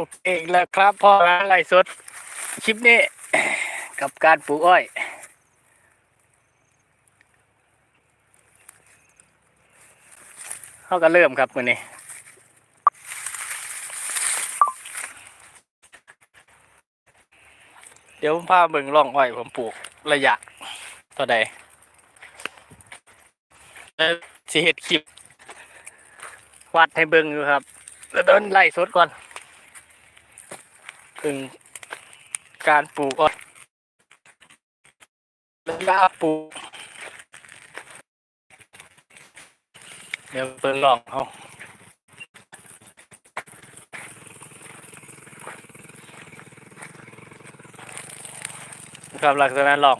โอเคแล้วครับพ่อไล่สดคลิปนี้กับการปลูกอ้อย เขาก็เริ่มครับมือนี้เดี๋ยวผมพาเบิ่งร่องอ้อยผมปลูกระยะเท่าใดแล้วสิเฮ็ดคลิปวัดให้เบิ่งอยู่ครับ แล้วเดินไล่สดก่อน ถึงการปลูกอ้อยแล้วก็ปลูก เดี๋ยวเบิ่งลองเอาครับหลักษณะลอง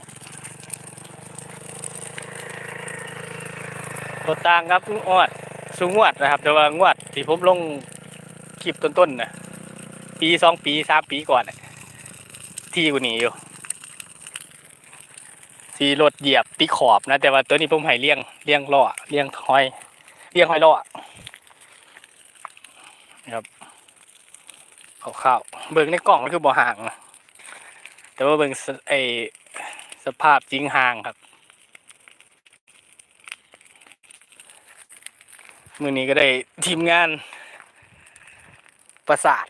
ตัวต่างครับงวดสูงงวดนะครับ แต่ว่างวดที่ผมลงคลิปต้นๆนะ ปีสองปีสามปีก่อนที่กูหนีอยู่ที่รถเหยียบตีขอบนะ แต่ว่าตัวนี้ผมให้เลี้ยงเลี้ยงล่อเลี้ยงหอยเลี้ยงหอยล่อครับเอาข้าวเบิ่งในกล่องมันคือบ่ห่างนะแต่ว่าเบิ่งสไอสภาพจริงห่างครับมือนี้ก็ได้ทีมงานประสาท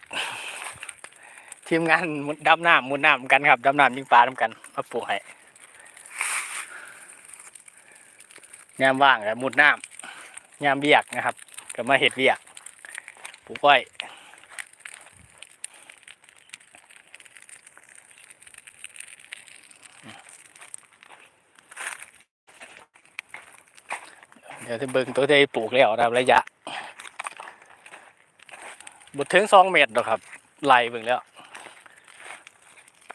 ทีมงานมุดดำน้ำมุดน้ำกันครับดำน้ำยิงปลาทำกันมาปลูกให้ยามว่างกับมุดน้ำยามเบียกนะครับก็มาเห็ดเบียกปลูกอ้อยเดี๋ยวจะเบิ่งตัวที่ปลูกแล้วนะครับระยะบดถึงสองเมตรหรอกครับไล่เบิ่งแล้ว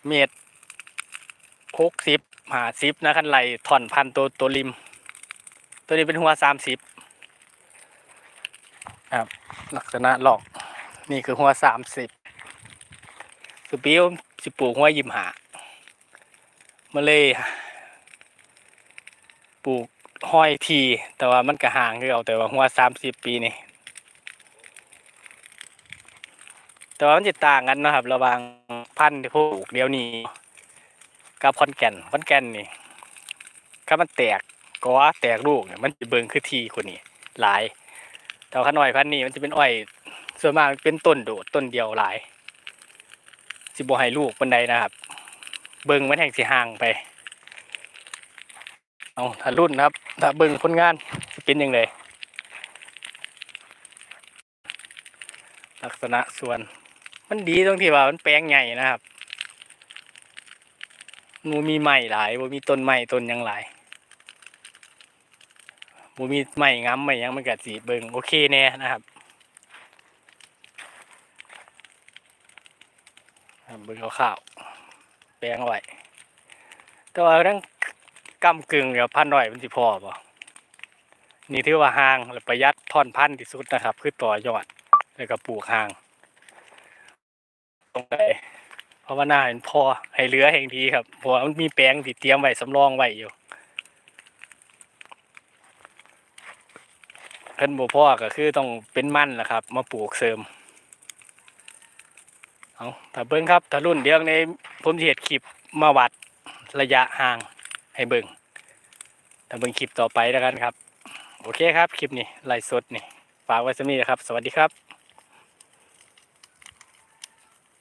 เมตรหกสิบหาสิบนะคันไหล่ท่อนพันตัวตัวริม ตัวนี้เป็นหัวสามสิบครับลักษณะหลอกนี่คือหัวสามสิบคือปีผมสิปลูกหัวยิมหามาเลยปลูกห้อยที แต่ว่ามันก็ห่างคือเอาแต่ว่าหัวสามสิบปีนี่ แต่ว่ามันจะต่างกันนะครับ ระหว่างพันธุ์ที่ปลูกเดี๋ยวนี้ กับคอนแก่นคอนแก่นนี่ถ้ามันแตกก็ว่าแตกลูกเนี่ยมันจะเบิ่งคือทีคนนี้หลาย แต่ว่าขน้อยพันธุ์นี้มันจะเป็นอ้อยส่วนมากเป็นต้นโดดต้นเดียวหลาย สิบ่ให้ลูกปันใดนะครับ เบิ่งมันแห่งสิห่างไปเอาถ้ารุ่นครับ ถ้าเบิ่งผลงานสิเป็นยังไงลักษณะส่วน มันดีตรงที่ว่ามันแปลงใหญ่นะครับมูมีไม้หลายบ่มีต้นไม้ต้นยังหลายบ่มีไม้งำไม้หยังมันก็สิเบิงโอเคแน่นะครับเบิงข้าวแปลงเอาไว้แต่ว่าทั้งกำกึ่งกับพันหน่อยมันสิพอบ่นี่ถือว่าห่างและประหยัดท่อนพันที่สุดนะครับ คือต่อยอด แล้วก็ปลูกห่าง ตรงไหนเพราะว่าหน้าเห็นพอให้เหลือแห่งดีครับเพราะว่ามันมีแปลงที่เตรียมไว้สำรองไว้อยู่เพิ่นบ่พอก็คือต้องเป็นมั่นแหละครับ มาปลูกเสริมเอาถ้าเบิ่งครับถ้ารุ่นเดียวในผมสิเฮ็ดคลิปมาวัดระยะห่างให้เบิ่งถ้าเบิ่งคลิปต่อไปแล้วกันครับ โอเคครับ คลิปนี้ไลฟ์สดนี่ฝากไว้สำนี้นะครับ สวัสดีครับ